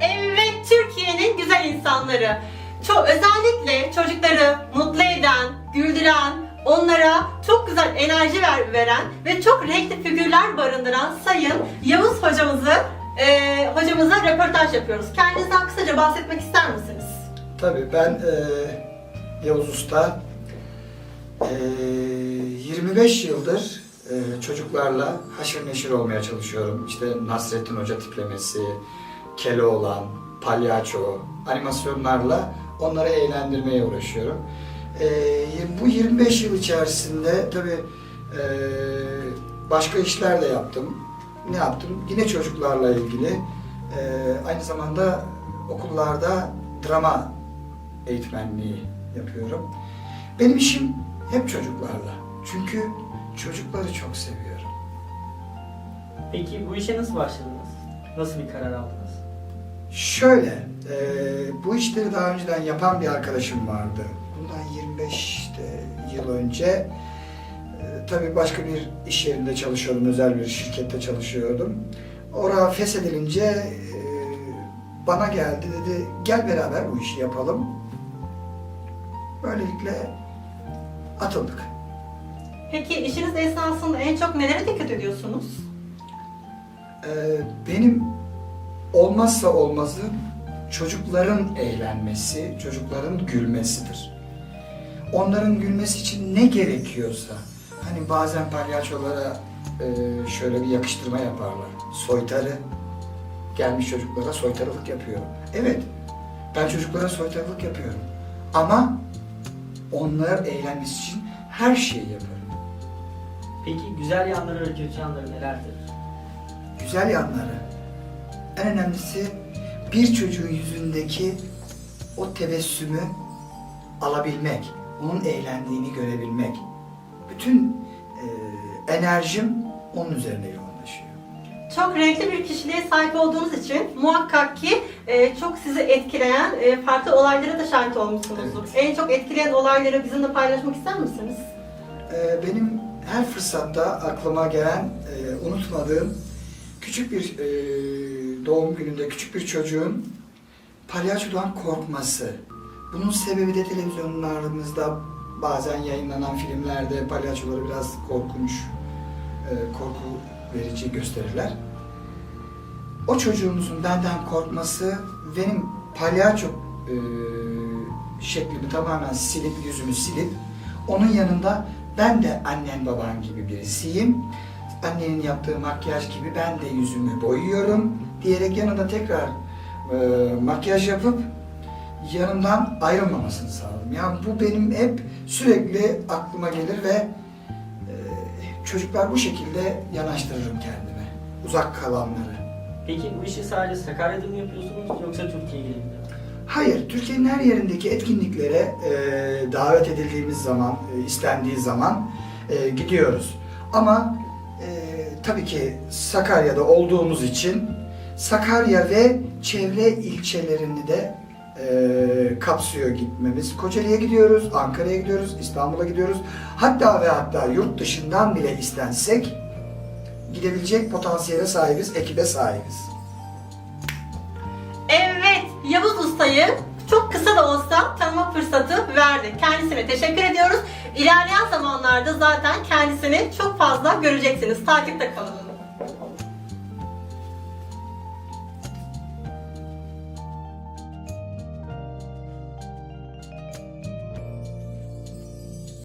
Evet, Türkiye'nin güzel insanları. Çok özellikle çocukları mutlu eden, güldüren, onlara çok güzel enerji ver, veren ve çok renkli figürler barındıran Sayın Yavuz hocamızı e, hocamıza röportaj yapıyoruz. Kendinizden kısaca bahsetmek ister misiniz? Tabii ben e, Yavuz Usta e, 25 yıldır e, çocuklarla haşır neşir olmaya çalışıyorum. İşte Nasrettin Hoca tiplemesi, Keloğlan, Palyaço, animasyonlarla onları eğlendirmeye uğraşıyorum. E, bu 25 yıl içerisinde tabii e, başka işler de yaptım. Ne yaptım? Yine çocuklarla ilgili. E, aynı zamanda okullarda drama eğitmenliği yapıyorum. Benim işim hep çocuklarla. Çünkü çocukları çok seviyorum. Peki bu işe nasıl başladınız? Nasıl bir karar aldınız? Şöyle, e, bu işleri daha önceden yapan bir arkadaşım vardı. Bundan 25 işte yıl önce. E, tabii başka bir iş yerinde çalışıyordum, özel bir şirkette çalışıyordum. Orada feshedilince e, bana geldi dedi, gel beraber bu işi yapalım. Böylelikle atıldık. Peki işiniz esnasında en çok nelere dikkat ediyorsunuz? Ee, benim olmazsa olmazım çocukların eğlenmesi, çocukların gülmesidir. Onların gülmesi için ne gerekiyorsa, hani bazen palyaçolara e, şöyle bir yakıştırma yaparlar. Soytarı, gelmiş çocuklara soytarılık yapıyorum. Evet, ben çocuklara soytarılık yapıyorum. Ama onlar eğlenmesi için her şeyi yaparım. Peki güzel yanları ve kötü yanları nelerdir? güzel yanları. En önemlisi bir çocuğun yüzündeki o tebessümü alabilmek, onun eğlendiğini görebilmek. Bütün e, enerjim onun üzerine yoğunlaşıyor. Çok renkli bir kişiliğe sahip olduğunuz için muhakkak ki e, çok sizi etkileyen e, farklı olaylara da şahit olmuşsunuzdur. Evet. En çok etkileyen olayları bizimle paylaşmak ister misiniz? E, benim her fırsatta aklıma gelen, e, unutmadığım küçük bir e, doğum gününde küçük bir çocuğun palyaçodan korkması. Bunun sebebi de televizyonlarımızda bazen yayınlanan filmlerde palyaçoları biraz korkunç, e, korku verici gösterirler. O çocuğumuzun benden korkması benim palyaço e, şeklimi tamamen silip, yüzümü silip onun yanında ben de annen baban gibi birisiyim. Annenin yaptığı makyaj gibi ben de yüzümü boyuyorum diyerek yanında tekrar e, makyaj yapıp yanımdan ayrılmamasını sağladım. Yani bu benim hep sürekli aklıma gelir ve e, çocuklar bu şekilde yanaştırırım kendime. Uzak kalanları. Peki bu işi sadece Sakarya'da mı yapıyorsunuz yoksa Türkiye genelinde mi? Hayır, Türkiye'nin her yerindeki etkinliklere e, davet edildiğimiz zaman, e, istendiği zaman e, gidiyoruz. Ama tabii ki Sakarya'da olduğumuz için Sakarya ve çevre ilçelerini de e, kapsıyor gitmemiz. Kocaeli'ye gidiyoruz, Ankara'ya gidiyoruz, İstanbul'a gidiyoruz. Hatta ve hatta yurt dışından bile istensek gidebilecek potansiyele sahibiz, ekibe sahibiz. Evet, Yavuz Usta'yı çok kısa da olsa tanıma fırsatı verdi. Kendisine teşekkür ediyoruz. İlerleyen zamanlarda zaten kendisini çok fazla göreceksiniz. Takipte kalın.